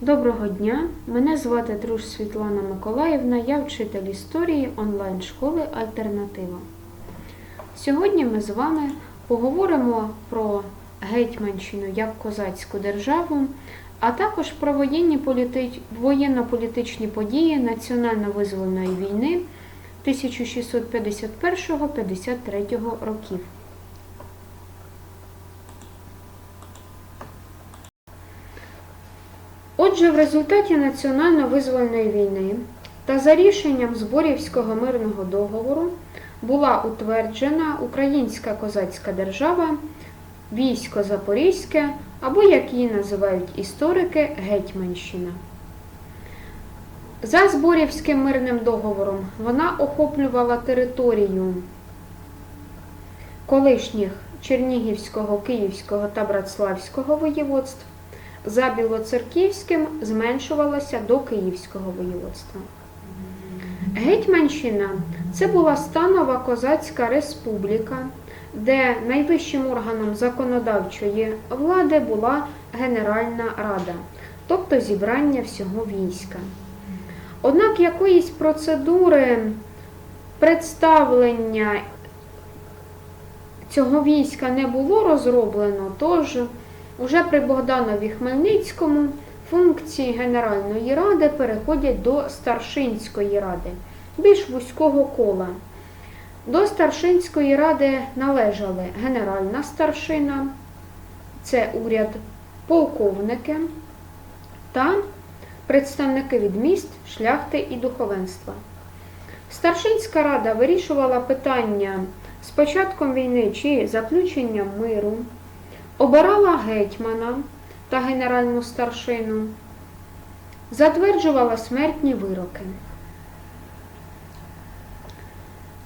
Доброго дня! Мене звати Друж Світлана Миколаївна, я вчитель історії онлайн-школи Альтернатива. Сьогодні ми з вами поговоримо про Гетьманщину як козацьку державу, а також про воєнні політи- воєнно-політичні події національно-визвольної війни 1651-53 років. Отже, в результаті національно-визвольної війни та за рішенням Зборівського мирного договору була утверджена Українська козацька держава, військо Запорізьке або, як її називають історики, Гетьманщина. За Зборівським мирним договором вона охоплювала територію колишніх Чернігівського, Київського та Братславського воєводств, за Білоцерківським зменшувалася до Київського воєводства. Гетьманщина це була станова козацька республіка, де найвищим органом законодавчої влади була Генеральна Рада, тобто зібрання всього війська. Однак якоїсь процедури представлення цього війська не було розроблено, тож уже при Богданові Хмельницькому функції Генеральної ради переходять до Старшинської ради, більш вузького кола. До Старшинської ради належали Генеральна старшина, це уряд, полковники та представники від міст, шляхти і духовенства. Старшинська рада вирішувала питання з початком війни чи заключенням миру, обирала гетьмана та генеральну старшину, затверджувала смертні вироки.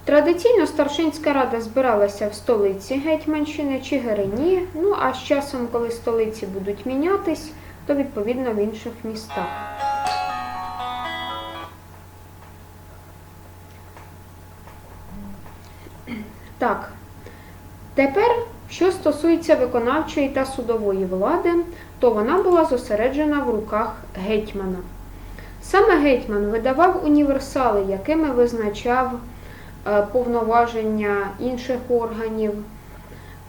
Традиційно старшинська рада збиралася в столиці Гетьманщини Чигирині, ну а з часом, коли столиці будуть мінятись, то відповідно в інших містах. Так, тепер, що стосується виконавчої та судової влади, то вона була зосереджена в руках гетьмана. Саме гетьман видавав універсали, якими визначав е, повноваження інших органів.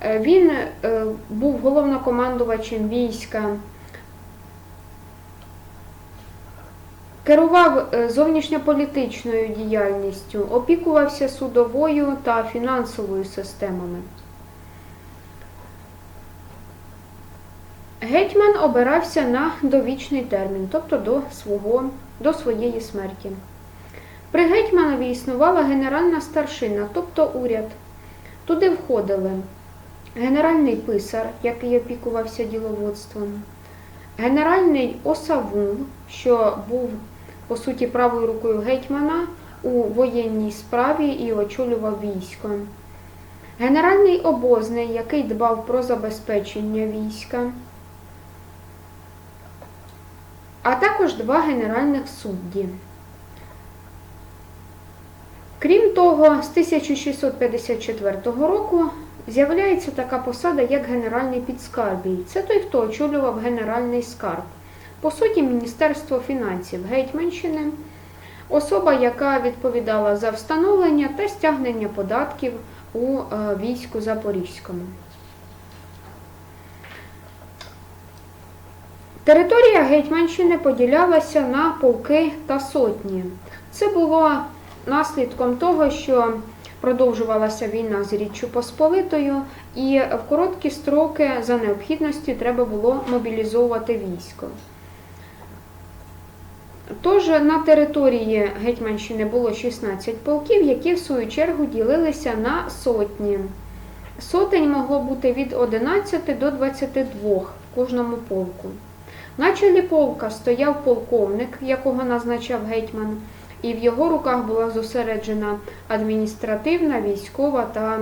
Е, Він е, був головнокомандувачем війська, керував зовнішньополітичною діяльністю, опікувався судовою та фінансовою системами. Гетьман обирався на довічний термін, тобто до, свого, до своєї смерті. При гетьманові існувала генеральна старшина, тобто уряд. Туди входили генеральний писар, який опікувався діловодством, генеральний осавул, що був по суті правою рукою гетьмана у воєнній справі і очолював військо, генеральний обозний, який дбав про забезпечення війська, а також два генеральних судді. Крім того, з 1654 року з'являється така посада, як генеральний підскарбій. Це той, хто очолював генеральний скарб. По суті, Міністерство фінансів Гетьманщини, особа, яка відповідала за встановлення та стягнення податків у е, війську Запорізькому. Територія Гетьманщини поділялася на полки та сотні. Це було наслідком того, що продовжувалася війна з Річчю Посполитою, і в короткі строки за необхідності треба було мобілізовувати військо. Тож на території Гетьманщини було 16 полків, які в свою чергу ділилися на сотні. Сотень могло бути від 11 до 22 в кожному полку. На чолі полка стояв полковник, якого назначав гетьман, і в його руках була зосереджена адміністративна, військова та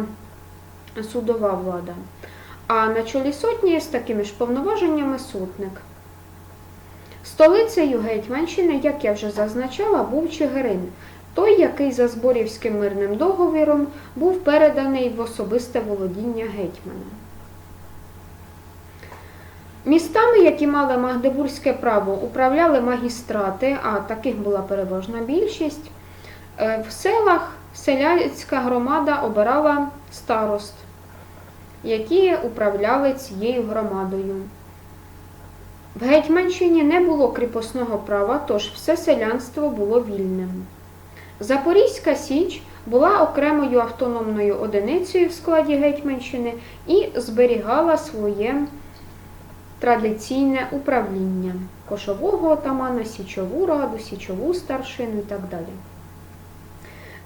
судова влада. А на чолі сотні з такими ж повноваженнями сотник. Столицею Гетьманщини, як я вже зазначала, був Чигирин, той, який за Зборівським мирним договіром був переданий в особисте володіння гетьмана. Містами, які мали магдебурзьке право, управляли магістрати, а таких була переважна більшість. Е, В селах селянська громада обирала старост, які управляли цією громадою. В Гетьманщині не було кріпосного права, тож все селянство було вільним. Запорізька Січ була окремою автономною одиницею в складі Гетьманщини і зберігала своє традиційне управління кошового отамана, січову раду, січову старшину і так далі.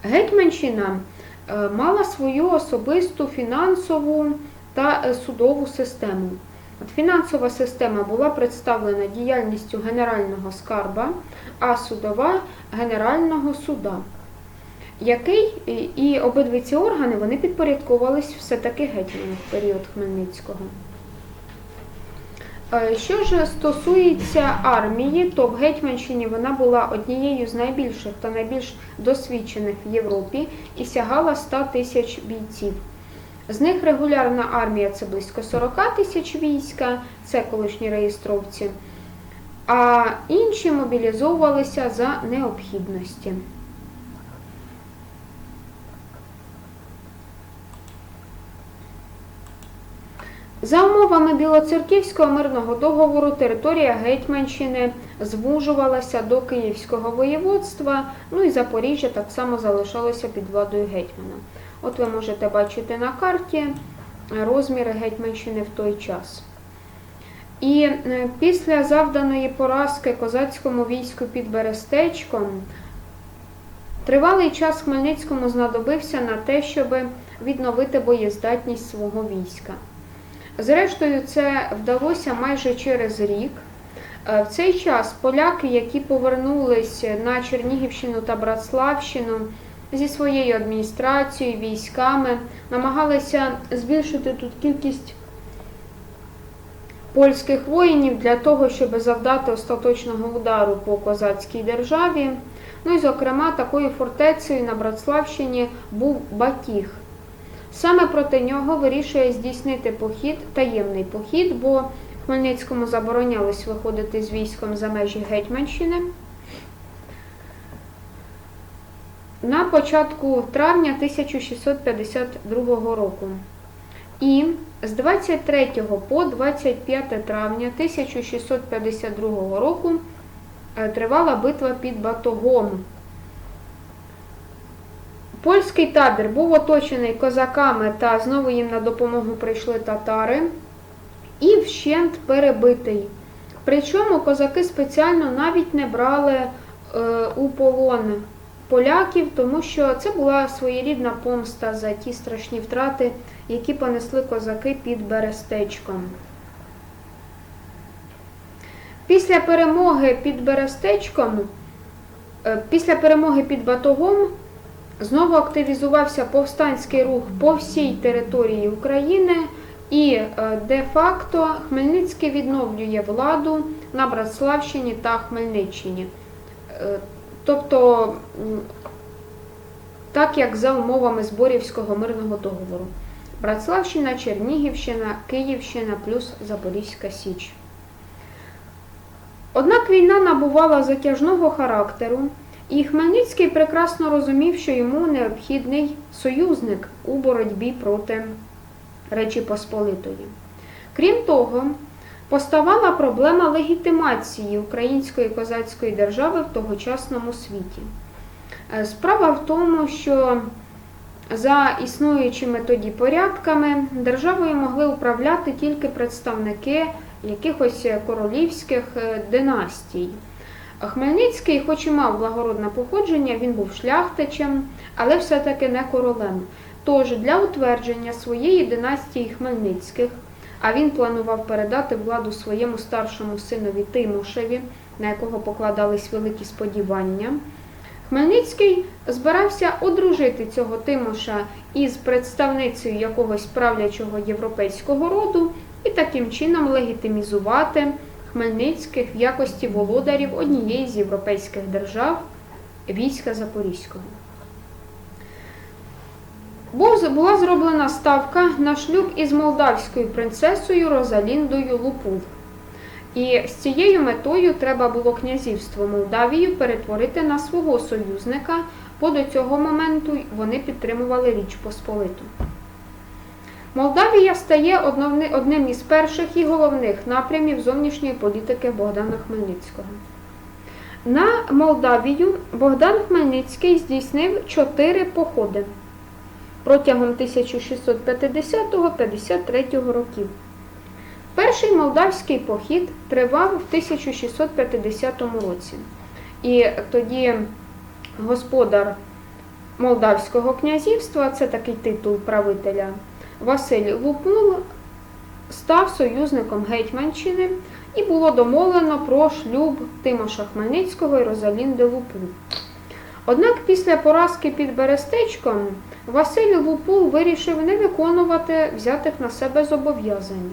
Гетьманщина е, мала свою особисту фінансову та е, судову систему. От фінансова система була представлена діяльністю Генерального скарба, а судова Генерального суда, який і- обидві ці органи вони підпорядковувались все-таки гетьману в період Хмельницького. Е, Що ж стосується армії, то в Гетьманщині вона була однією з найбільших та найбільш досвідчених в Європі і сягала 100 тисяч бійців. З них регулярна армія це близько 40 тисяч війська, це колишні реєстровці, а інші мобілізовувалися за необхідності. За умовами Білоцерківського мирного договору територія Гетьманщини звужувалася до Київського воєводства, ну і Запоріжжя так само залишалося під владою гетьмана. От ви можете бачити на карті розміри Гетьманщини в той час. І е, після завданої поразки козацькому війську під Берестечком тривалий час Хмельницькому знадобився на те, щоб відновити боєздатність свого війська. Зрештою, це вдалося майже через рік. Е, В цей час поляки, які повернулись на Чернігівщину та Братславщину зі своєю адміністрацією, військами, намагалися збільшити тут кількість польських воїнів для того, щоб завдати остаточного удару по козацькій державі. Ну і, зокрема, такою фортецею на Братславщині був Батіг. Саме проти нього вирішує здійснити похід, таємний похід, бо Хмельницькому заборонялось виходити з військом за межі Гетьманщини. На початку травня 1652 року. І з 23 по 25 травня 1652 року е, тривала битва під Батогом. Польський табір був оточений козаками та знову їм на допомогу прийшли татари і вщент перебитий. Причому козаки спеціально навіть не брали е, у полон поляків, тому що це була своєрідна помста за ті страшні втрати, які понесли козаки під Берестечком. Після перемоги під Берестечком, е, після перемоги під Батогом, Знову активізувався повстанський рух по всій території України, і е, де-факто Хмельницький відновлює владу на Братславщині та Хмельниччині. Е, Тобто, так як за умовами Зборівського мирного договору. Братславщина, Чернігівщина, Київщина плюс Запорізька Січ. Однак війна набувала затяжного характеру. І Хмельницький прекрасно розумів, що йому необхідний союзник у боротьбі проти Речі Посполитої. Крім того, поставала проблема легітимації української козацької держави в тогочасному світі. Е, Справа в тому, що за існуючими тоді порядками державою могли управляти тільки представники якихось королівських е, династій. Хмельницький, хоч і мав благородне походження, він був шляхтичем, але все-таки не королем. Тож для утвердження своєї династії Хмельницьких, а він планував передати владу своєму старшому синові Тимошеві, на якого покладались великі сподівання. Хмельницький збирався одружити цього Тимоша із представницею якогось правлячого європейського роду і таким чином легітимізувати Хмельницьких в якості володарів однієї з європейських держав війська Запорізького. Була зроблена ставка на шлюб із молдавською принцесою Розаліндою Лупул. І з цією метою треба було князівство Молдавію перетворити на свого союзника, бо до цього моменту вони підтримували Річ Посполиту. Молдавія стає одним із перших і головних напрямів зовнішньої політики Богдана Хмельницького. На Молдавію Богдан Хмельницький здійснив чотири походи протягом 1650-53 років. Перший молдавський похід тривав в 1650 році. І тоді господар Молдавського князівства, це такий титул правителя, Василь Лупул, став союзником Гетьманщини і було домовлено про шлюб Тимоша Хмельницького і Розалінди Лупул. Однак після поразки під Берестечком Василь Лупул вирішив не виконувати взятих на себе зобов'язань.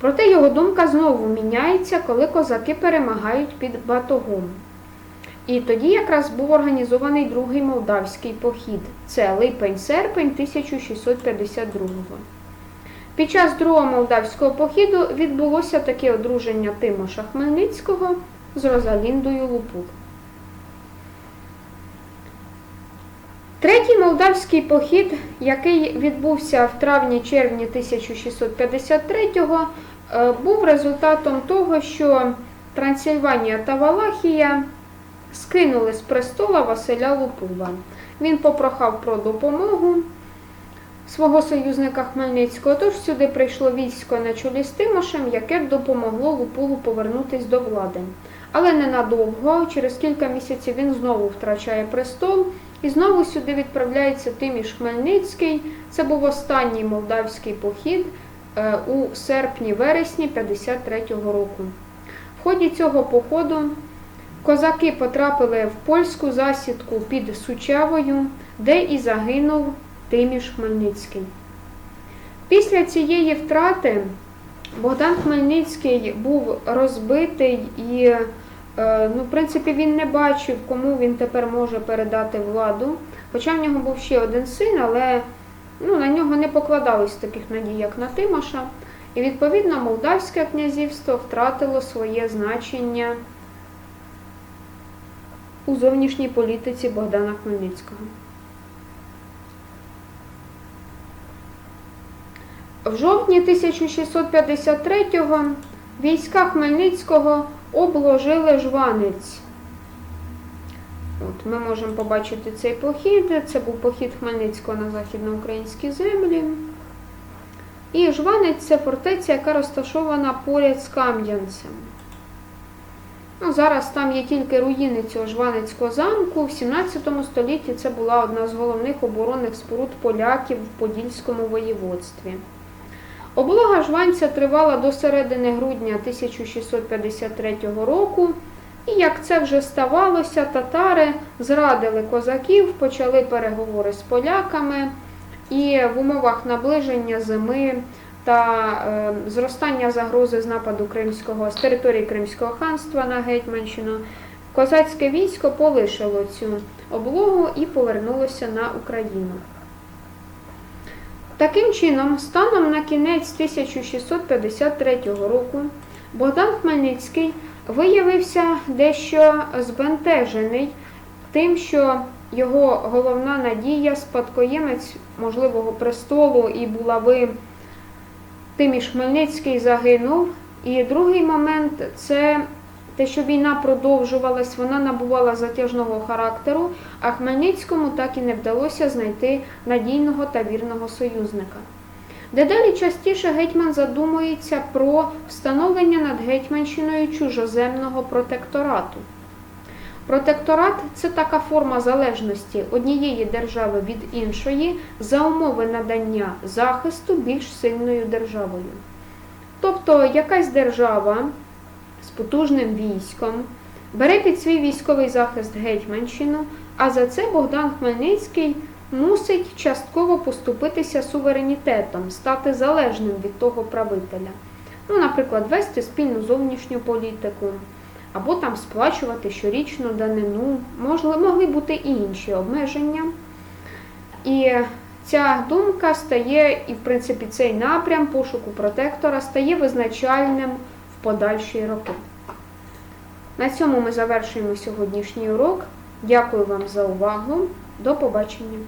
Проте його думка знову міняється, коли козаки перемагають під Батогом. І тоді якраз був організований другий молдавський похід. Це липень-серпень 1652-го. Під час другого молдавського похіду відбулося таке одруження Тимоша Хмельницького з Розаліндою Лупул. Третій молдавський похід, який відбувся в травні-червні 1653-го, е, був результатом того, що Трансильванія та Валахія скинули з престола Василя Лупула. Він попрохав про допомогу свого союзника Хмельницького, тож сюди прийшло військо на чолі з Тимошем, яке допомогло Лупулу повернутися до влади. Але ненадовго, через кілька місяців він знову втрачає престол. І знову сюди відправляється Тиміш Хмельницький. Це був останній молдавський похід е, у серпні-вересні 53-го року. В ході цього походу козаки потрапили в польську засідку під Сучавою, де і загинув Тиміш Хмельницький. Після цієї втрати Богдан Хмельницький був розбитий і Е, Ну, в принципі, він не бачив, кому він тепер може передати владу. Хоча в нього був ще один син, але ну, на нього не покладались таких надій, як на Тимоша. І, відповідно, Молдавське князівство втратило своє значення у зовнішній політиці Богдана Хмельницького. В жовтні 1653-го війська Хмельницького обложили жванець. От, Ми можемо побачити цей похід. Це був похід Хмельницького на західноукраїнські землі. І жванець це фортеця, яка розташована поряд з Кам'янцем. Ну, Зараз там є тільки руїни цього Жванецького замку. В 17 столітті це була одна з головних оборонних споруд поляків в Подільському воєводстві. Облога жванця тривала до середини грудня 1653 року, і як це вже ставалося, татари зрадили козаків, почали переговори з поляками, і в умовах наближення зими та е, зростання загрози з нападу Кримського з території Кримського ханства на Гетьманщину, козацьке військо полишило цю облогу і повернулося на Україну. Таким чином, станом на кінець 1653 року Богдан Хмельницький виявився дещо збентежений тим, що його головна надія, спадкоємець можливого престолу і булави Тиміш Хмельницький загинув. І другий момент це те, що війна продовжувалась, вона набувала затяжного характеру, а Хмельницькому так і не вдалося знайти надійного та вірного союзника. Дедалі частіше гетьман задумується про встановлення над Гетьманщиною чужоземного протекторату. Протекторат це така форма залежності однієї держави від іншої за умови надання захисту більш сильною державою. Тобто якась держава з потужним військом, бере під свій військовий захист Гетьманщину, а за це Богдан Хмельницький мусить частково поступитися суверенітетом, стати залежним від того правителя. Ну, Наприклад, вести спільну зовнішню політику, або там сплачувати щорічну данину, Можли, могли бути і інші обмеження. І ця думка стає, і в принципі цей напрям пошуку протектора стає визначальним в подальші роки. На цьому ми завершуємо сьогоднішній урок. Дякую вам за увагу. До побачення!